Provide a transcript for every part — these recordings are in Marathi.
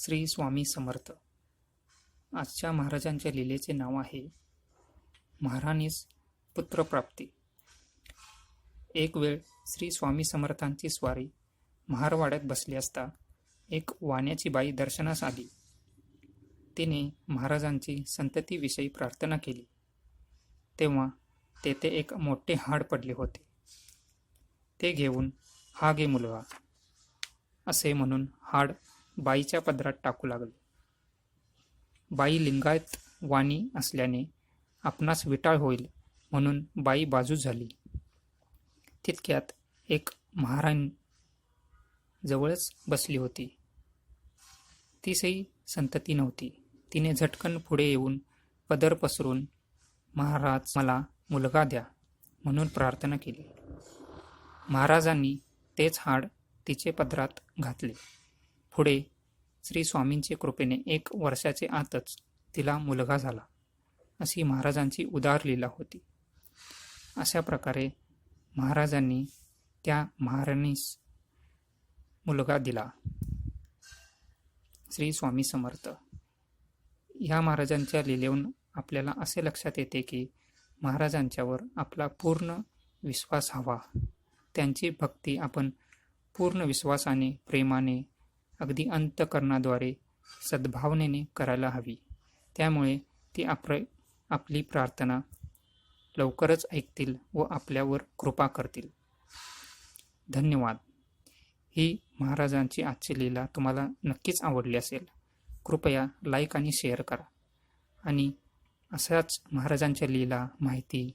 श्री स्वामी समर्थ. आजच्या महाराजांच्या लिलेचे नाव आहे महाराणीस पुत्रप्राप्ती. एक वेळ श्री स्वामी समर्थांची स्वारी महारवाड्यात बसली असता एक वाण्याची बाई दर्शनास आली. तिने महाराजांची संततीविषयी प्रार्थना केली. तेव्हा तेथे एक मोठे हाड पडले होते. ते घेऊन हा गे मुलगा. असे म्हणून हाड बाईच्या पदरात टाकू लागले. बाई लिंगायत वाणी असल्याने आपणास विटाळ होईल म्हणून बाई बाजू झाली. तितक्यात एक महाराणी जवळच बसली होती. तीसही संतती नव्हती. तिने झटकन पुढे येऊन पदर पसरून महाराज मला मुलगा द्या म्हणून प्रार्थना केली. महाराजांनी तेच हाड तिचे पदरात घातले. पुढे श्री स्वामींचे कृपेने एक वर्षाचे आतच तिला मुलगा झाला. अशी महाराजांची उदार लीला होती. अशा प्रकारे महाराजांनी त्या महाराणीस मुलगा दिला. श्री स्वामी समर्थ. ह्या महाराजांच्या लिलेहून आपल्याला असे लक्षात येते की महाराजांच्यावर आपला पूर्ण विश्वास हवा. त्यांची भक्ती आपण पूर्ण विश्वासाने प्रेमाने अगदी अंतकरणाद्वारे सद्भावनेने करायला हवी. त्यामुळे ती आपलं आपली प्रार्थना लवकरच ऐकतील व आपल्यावर कृपा करतील. धन्यवाद. ही महाराजांची आजची लीला तुम्हाला नक्कीच आवडली असेल. कृपया लाईक आणि शेअर करा. आणि अशाच महाराजांच्या लीला माहिती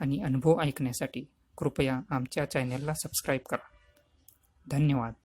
आणि अनुभव ऐकण्यासाठी कृपया आमच्या चॅनलला सबस्क्राईब करा. धन्यवाद.